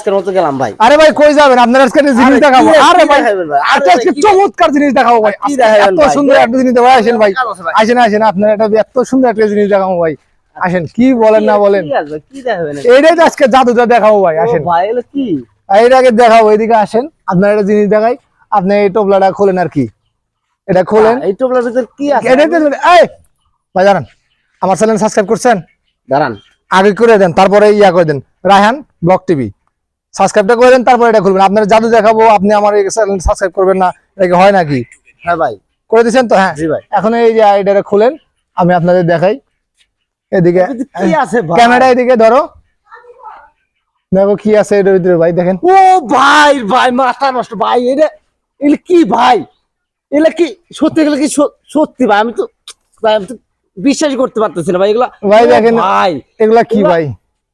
আজকের মতো গেলাম ভাই। আরে ভাই কই যাবেন? আপনার আজকে জিনিস দেখাবো। আরে ভাই আজকে চমৎকার জিনিস দেখাবো ভাই। এত সুন্দর একটা জিনিস দেখাবো। আসেন ভাই। আসেন আসেন আপনার একটা এত সুন্দর একটা জিনিস দেখাবো ভাই। আসেন কি বলেন না বলেন। এইটাই তো আজকে জাদুটা দেখাবো ভাই আসেন। কি? এর আগে দেখাবো এদিকে আসেন। আপনার একটা জিনিস দেখাই। আপনি এই টোপলাটা খোলেন আর কি। এটা খোলেন। এই টোপলার ভিতর কি আছে? এই ভাই জানান আমার চ্যানেল সাবস্ক্রাইব করছেন? দাঁড়ান। আগে করে দেন তারপরে ইয়া করে দেন। Raihan block TV. সাবস্ক্রাইবটা করে দেন তারপরে এটা খুলবেন। আপনার জাদু দেখাবো আপনি আমার চ্যানেল সাবস্ক্রাইব করবেন না এটা কি হয় নাকি? হ্যাঁ ভাই। করে দিয়েছেন তো? হ্যাঁ। জি ভাই। এখন এই যে আইডিয়াটা খুলেন আমি আপনাদের দেখাই। এদিকে কি আছে ভাই? ক্যামেরা এদিকে ধরো। দেখো কি আছে এটার ভিতরে ভাই দেখেন। ও ভাই ভাই মাথা নষ্ট ভাই এটা এগুলো কি ভাই? এগুলো কি সত্যি গেলে কি সত্যি ভাই? আমি তো ভাই আমি তো বিশ্বাস করতে পারতেছি না ভাই এগুলো ভাই দেখেন। ভাই। এগুলা কি ভাই?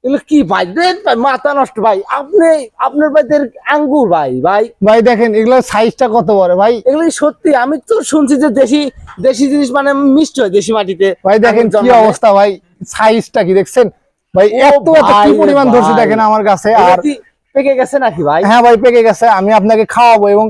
এগুলো কি ভাই? ভাই মাথা নষ্ট ভাই। আপনি আপনার ভাইদের আঙ্গুর ভাই ভাই। ভাই দেখেন এগুলোর সাইজটা কত বড় ভাই? এগুলো সত্যি আমি তো শুনছি যে দেশি দেশি জিনিস মানে মিষ্টি হয় দেশি মাটিতে। ভাই দেখেন কি অবস্থা ভাই। সাইজটা কি দেখছেন? ভাই এত এত কি পরিমাণ ধরছে দেখেন আমার কাছে আর পেকে গেছে নাকি ভাই? হ্যাঁ ভাই পেকে গেছে। আমি আপনাকে খাওয়াবো এবং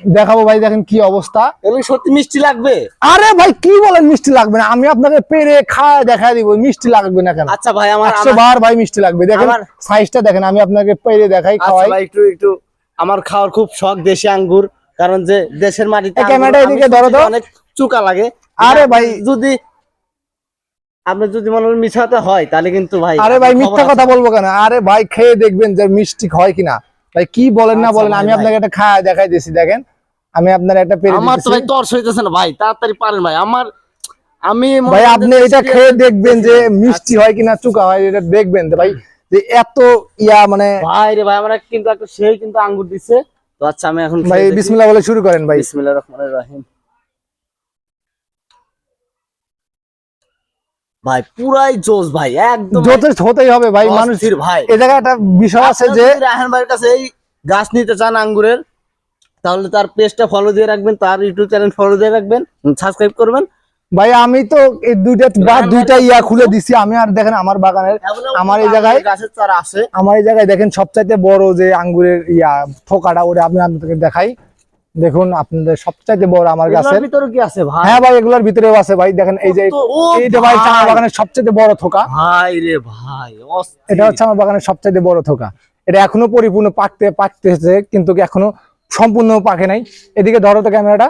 দেখাবো ভাই দেখেন কি অবস্থা। এগুলো সত্যি মিষ্টি লাগবে? আরে ভাই কি বলেন মিষ্টি লাগবে না? আমি আপনাকে পেরে খাওয়া দেখা দিব মিষ্টি লাগবে না কেন? আচ্ছা ভাই আমার একশো আমার- বার ভাই মিষ্টি লাগবে। দেখেন সাইজটা দেখেন আমি আপনাকে পেরে দেখাই আচ্ছা খাওয়াই। ভাই একটু একটু আমার খাওয়ার খুব শখ দেশি আঙ্গুর কারণ যে দেশের মাটিতে ক্যামেরাটা এদিকে ধরো তো। অনেক চুকা লাগে। আরে ভাই। যদি আপনি যদি মনে করেন মিছাতে হয় তাহলে কিন্তু ভাই আরে ভাই মিথ্যা কথা বলব কেন? আরে ভাই খেয়ে দেখবেন যে মিষ্টি হয় কিনা। ভাই কি বলেন না আচ্ছা বলেন আমি আপনাকে একটা খাওয়া দেখাই দিয়েছি দেখেন। আমি আপনার একটা পেরে আমার তো ভাই তর্স হইতেছে না ভাই তাড়াতাড়ি পারেন ভাই। আমার আমি ভাই আপনি এটা খেয়ে দেখবেন যে। মিষ্টি হয় কিনা চুকা হয় এটা দেখবেন ভাই যে এত ইয়া মানে ভাই রে ভাই আমার কিন্তু একটা সেই কিন্তু আঙ্গুর দিছে। তো আচ্ছা আমি এখন ভাই বিসমিল্লাহ বলে শুরু করেন ভাই। বিসমিল্লাহ রহমানির রহিম। ভাই পুরাই জোশ ভাই একদম যথেষ্ট হতেই হবে ভাই মানুষ অস্থির ভাই। এ জায়গায় একটা বিষয় আছে যে যদি রায়হান ভাইয়ের কাছে এই গাছ নিতে চান আঙ্গুরের তাহলে তার পেজটা ফলো দিয়ে রাখবেন তার ইউটিউব চ্যানেল ফলো দিয়ে রাখবেন সাবস্ক্রাইব করবেন। ভাই আমি তো এই দুইটা বা দুইটা ইয়া খুলে দিছি আমি আর দেখেন আমার বাগানের আমার এই জায়গায়- গাছের চারা আছে। আমার এই জায়গায় দেখেন সবচাইতে বড় যে আঙ্গুরের ইয়া থোকাটা ওটা আমি আপনাদেরকে দেখাই। দেখুন আপনাদের সবচাইতে বড় আমার গাছের। ভিতরে কি আছে ভাই? হ্যাঁ ভাই এগুলোর ভিতরেও আছে ভাই। দেখেন এই যে এইটা ভাই আমার। বাগানের সবচাইতে বড় থোকা। ভাই রে ভাই এটা হচ্ছে আমার বাগানের সবচাইতে বড় থোকা। এটা এখনও পরিপূর্ণ পাকতে পাকতেছে কিন্তু এখনও সম্পূর্ণ পাকে নাই। এদিকে ধরো তো ক্যামেরাটা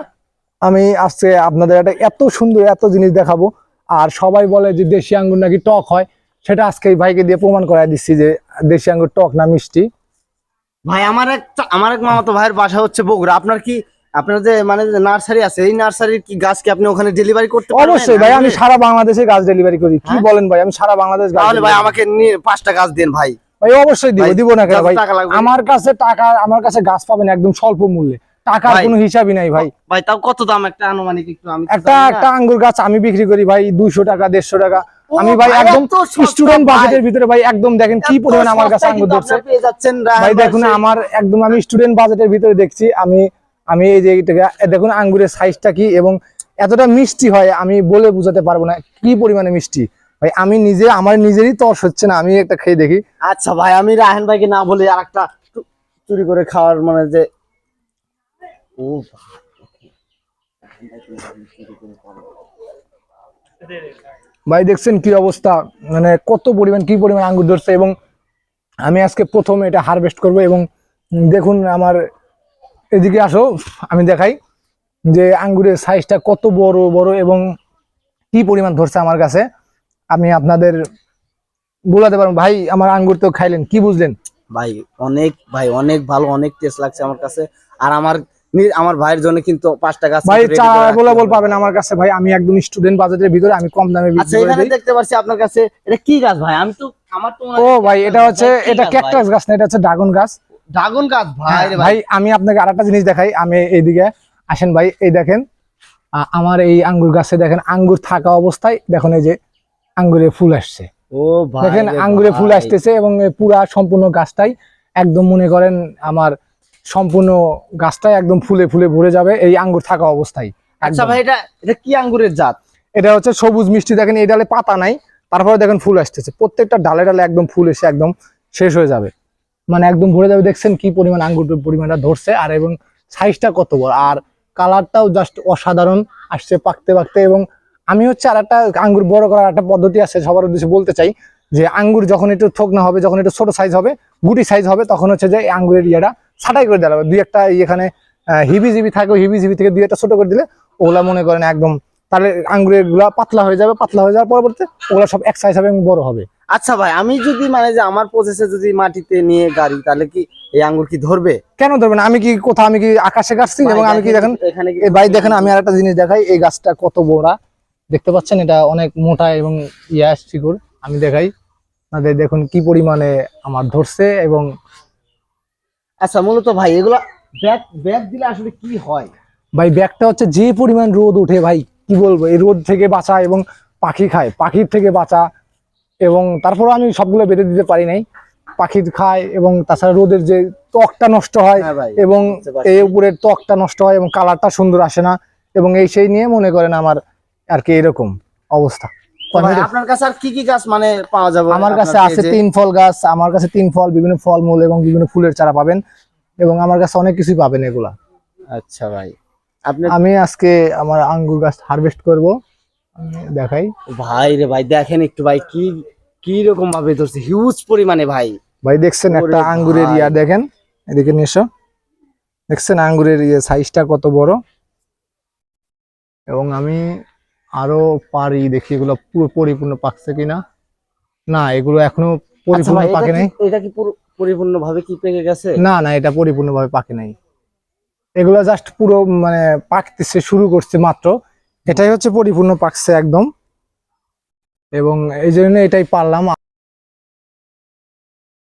আমি আজকে আপনাদের একটা এত সুন্দর এত জিনিস দেখাবো। আর সবাই বলে যে দেশি আঙ্গুর নাকি টক হয় সেটা আজকে এই ভাইকে দিয়ে প্রমাণ করাই দিচ্ছি যে দেশি আঙ্গুর টক না মিষ্টি। ভাই আমার এক আমার এক মামাতো ভাইয়ের বাসা হচ্ছে বগুড়া। আপনার কি আপনার যে মানে নার্সারি আছে এই নার্সারির কি গাছ কি আপনি ওখানে ডেলিভারি করতে পারবেন? অবশ্যই ভাই আমি সারা বাংলাদেশে গাছ ডেলিভারি করি। কি হ্যাঁ? বলেন ভাই আমি সারা বাংলাদেশ গাছ তাহলে ভাই আমাকে নিয়ে পাঁচটা গাছ দেন ভাই। ভাই অবশ্যই দিব দিব না কেন ভাই? আমার কাছে টাকা আমার কাছে গাছ পাবেন একদম স্বল্প মূল্যে। টাকার কোনো হিসাবই নাই ভাই। ভাই তাও কত দাম একটা আনুমানিক একটু আমি একটা একটা আঙ্গুর গাছ আমি বিক্রি করি ভাই দুইশো টাকা দেড়শো টাকা। আমি ভাই একদম স্টুডেন্ট বাজেটের ভিতরে ভাই একদম দেখেন কি পরিমাণ আমার কাছে আঙ্গুর ধরছে। ভাই দেখুন আমার একদম আমি স্টুডেন্ট বাজেটের ভিতরে দেখছি। আমি আমি এই যে দেখুন আঙ্গুরের সাইজটা কি এবং এতটা মিষ্টি হয় আমি বলে বোঝাতে পারব না কি পরিমাণে মিষ্টি। ভাই আমি নিজে আমার নিজেরই তর্স হচ্ছে না আমি একটা খেয়ে দেখি। আচ্ছা ভাই আমি রাহেন ভাইকে না বলে আর একটা চুরি করে খাওয়ার মানে যে ও ভাই দেখছেন কি অবস্থা? মানে কত পরিমাণ কি পরিমাণ আঙ্গুর ধরছে এবং আমি আজকে প্রথম এটা হারভেস্ট করব এবং দেখুন আমার এদিকে আসো আমি দেখাই যে আঙ্গুরের সাইজটা কত বড় বড় এবং কি পরিমাণ ধরছে আমার কাছে। আমি আপনাদের বলাতে পারব। ভাই আমার আঙ্গুর তো খাইলেন কি বুঝলেন? ভাই অনেক ভাই অনেক ভালো অনেক টেস্ট লাগছে আমার কাছে। আর আমার আমার ভাইয়ের জন্য কিন্তু পাঁচটা গাছ ভাই বলা বল পাবেন আমার কাছে ভাই। আমি একদম স্টুডেন্ট বাজেটের ভিতরে আমি কম দামে আচ্ছা এখানে দেখতে পাচ্ছি আপনার কাছে এটা কি গাছ ভাই? আমি তো আমার তো ও ভাই এটা হচ্ছে এটা ক্যাকটাস গাছ না এটা হচ্ছে ড্রাগন গাছ। ড্রাগন গাছ ভাই হ্যাঁ, ভাই। আমি আপনাকে আরেকটা জিনিস দেখাই। আমি এইদিকে আসেন ভাই এই দেখেন আমার এই আঙ্গুর গাছে দেখেন আঙ্গুর থাকা অবস্থায় দেখুন এই যে আঙ্গুরে ফুল আসছে। ও দেখেন আঙ্গুরে ফুল আসতেছে এবং পুরা সম্পূর্ণ গাছটাই একদম মনে করেন আমার সম্পূর্ণ গাছটাই একদম ফুলে ফুলে ভরে যাবে এই আঙ্গুর থাকা অবস্থায়। আচ্ছা ভাই এটা এটা কি আঙ্গুরের জাত? এটা হচ্ছে সবুজ মিষ্টি দেখেন এই ডালে পাতা নাই তারপরে দেখেন ফুল আসতেছে। প্রত্যেকটা ডালে ডালে একদম ফুল এসে একদম শেষ হয়ে যাবে। মানে একদম ভরে যাবে দেখছেন কি পরিমাণ আঙ্গুর পরিমাণটা ধরছে আর এবং সাইজটা কত বড় আর কালারটাও জাস্ট অসাধারণ আসছে পাকতে পাকতে এবং আমি হচ্ছে আর একটা আঙ্গুর বড় করার একটা পদ্ধতি আছে সবার উদ্দেশ্যে বলতে চাই যে আঙ্গুর যখন একটু থোক না হবে যখন একটু ছোট সাইজ হবে গুটি সাইজ হবে তখন হচ্ছে যে আঙ্গুরের ইয়েটা ছাটাই করে দেওয়া হবে দুই একটা এখানে হিবি জিবি থাকে হিবি জিবি থেকে দুই একটা ছোট করে দিলে ওগুলা মনে করেন একদম তাহলে আঙ্গুরেরগুলা পাতলা হয়ে যাবে পাতলা হয়ে যাওয়ার পরবর্তীতে ওগুলা সব এক সাইজ হবে এবং বড় হবে। আচ্ছা ভাই আমি যদি মানে যে আমার প্রসেসে যদি মাটিতে নিয়ে গাড়ি তাহলে কি এই আঙ্গুর কি ধরবে? কেন ধরবে না? আমি কি কোথাও আমি কি আকাশে কাটছি এবং আমি কি দেখেন এখানে কি এই ভাই দেখেন আমি আর একটা জিনিস দেখাই এই গাছটা কত বড়া। দেখতে পাচ্ছেন এটা অনেক মোটা এবং ইয়াস শিকড়। আমি দেখাই। আপনাদের দেখুন কি পরিমাণে আমার ধরছে এবং আচ্ছা মূলত ভাই এগুলা ব্যাগ ব্যাগ দিলে আসলে কি হয়? ভাই ব্যাগটা হচ্ছে যে পরিমাণ রোদ ওঠে ভাই কি বলব? এই রোদ থেকে বাঁচা এবং পাখি খায় পাখির থেকে বাঁচা এবং তারপরে আমি সবগুলো বেঁধে দিতে পারি নাই। পাখি খায় এবং তাছাড়া রোদের যে ত্বকটা নষ্ট হয় হ্যাঁ এবং এই উপরের ত্বকটা নষ্ট হয় এবং কালারটা সুন্দর আসে না এবং এই সেই নিয়ে মনে করেন আমার আর কি এরকম অবস্থা। তো ভাই, আপনার কাছে আর কি কি গাছ মানে পাওয়া যাবে? আমার কাছে আছে তিন ফল গাছ আমার কাছে তিন ফল বিভিন্ন ফলমূল এবং বিভিন্ন ফুলের চারা পাবেন এবং আমার কাছে অনেক কিছুই পাবেন এগুলা। আচ্ছা ভাই আপনি আমি আজকে আমার আঙ্গুর গাছ হারভেস্ট করব। দেখাই। ভাই রে ভাই দেখেন একটু ভাই কি কি রকম ভাবে ধরছে হিউজ পরিমাণে ভাই। ভাই দেখছেন একটা আঙ্গুরের ইয়া দেখেন? এদিকে নিয়ে দেখছেন আঙ্গুরের ইয়ে সাইজটা কত বড়? এবং আমি আরও পারি দেখি এগুলো পুরো পরিপূর্ণ পাকছে কিনা। না এগুলো এখনও আচ্ছা পরিপূর্ণ পাকে নাই। এটা কি পুরো পরিপূর্ণ ভাবে কি পেকে গেছে? না না এটা পরিপূর্ণ ভাবে পাকে নাই। এগুলো জাস্ট পুরো মানে পাকতেছে শুরু করছে মাত্র। এটাই হচ্ছে পরিপূর্ণ পাকছে একদম। এবং এই জন্য এটাই পারলাম।